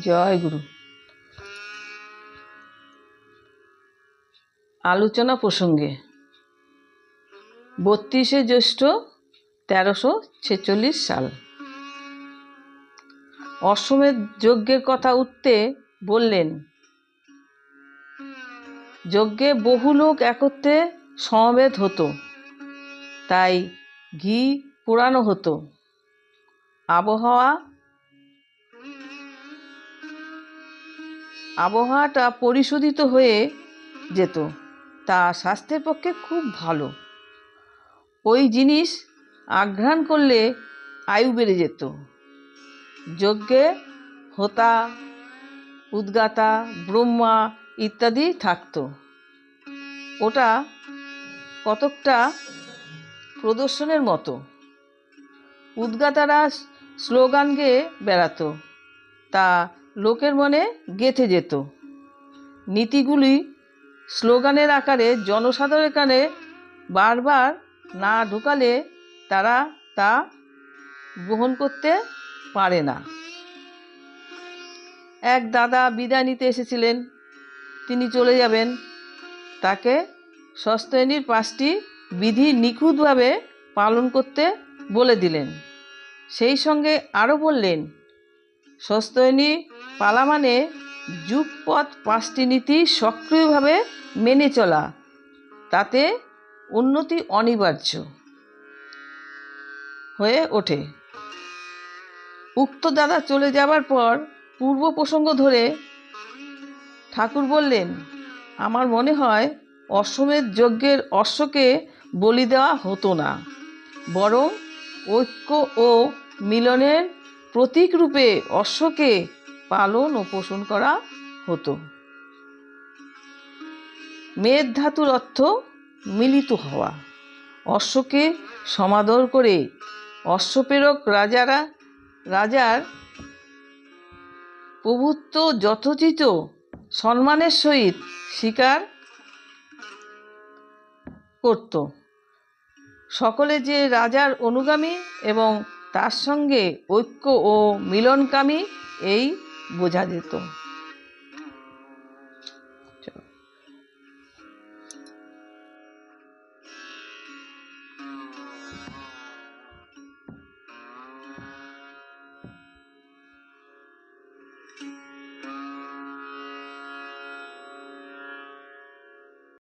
জয় গুরু। আলোচনা প্রসঙ্গে। বত্রিশে জ্যৈষ্ঠ তেরোশো ছেচল্লিশ সাল। অশ্বমেধ যজ্ঞের কথা উঠতে বললেন, যজ্ঞে বহু লোক একত্রে সমবেত হতো, তাই ঘি পোড়ানো হতো। আবহাওয়া আবহাওয়াটা পরিশোধিত হয়ে যেত। তা স্বাস্থ্যের পক্ষে খুব ভালো। ওই জিনিস আঘ্রাণ করলে আয়ু বেড়ে যেত। যজ্ঞে হোতা, উদ্গাতা, ব্রহ্মা ইত্যাদি থাকতো। ওটা কতকটা প্রদর্শনের মতো। উদ্গাতারা স্লোগান গেয়ে বেড়াতো। তা লোকের মনে গেঁথে যেত। নীতিগুলি স্লোগানের আকারে জনসাধারণের কানে বারবার না ঢোকালে তারা তা গ্রহণ করতে পারে না। এক দাদা বিদায় নিতে এসেছিলেন, তিনি চলে যাবেন। তাকে সস্তয়নীর পাঁচটি বিধি নিখুঁতভাবে পালন করতে বলে দিলেন। সেই সঙ্গে আরও বললেন সস্তয়নী পালা মানে যুগপথ পাঁচটি নীতি সক্রিয়ভাবে মেনে চলা। তাতে উন্নতি অনিবার্য হয়ে ওঠে। উক্ত দাদা চলে যাবার পর পূর্ব প্রসঙ্গ ধরে ঠাকুর বললেন, আমার মনে হয় অশ্বমেধ যজ্ঞের অশ্বকে বলি দেওয়া হতো না, বরং ঐক্য ও মিলনের প্রতীক রূপে অশ্বকে পালন ও পোষণ করা হতো। মেদ ধাতুর অর্থ মিলিত হওয়া। অশ্বকে সমাদর করে অশ্বপ্রেরক রাজারা, রাজার প্রভুত্ব যথোচিত সম্মানের সহিত স্বীকার করত। সকলে যে রাজার অনুগামী এবং তার সঙ্গে ঐক্য ও মিলনকামী এই বোঝা যেত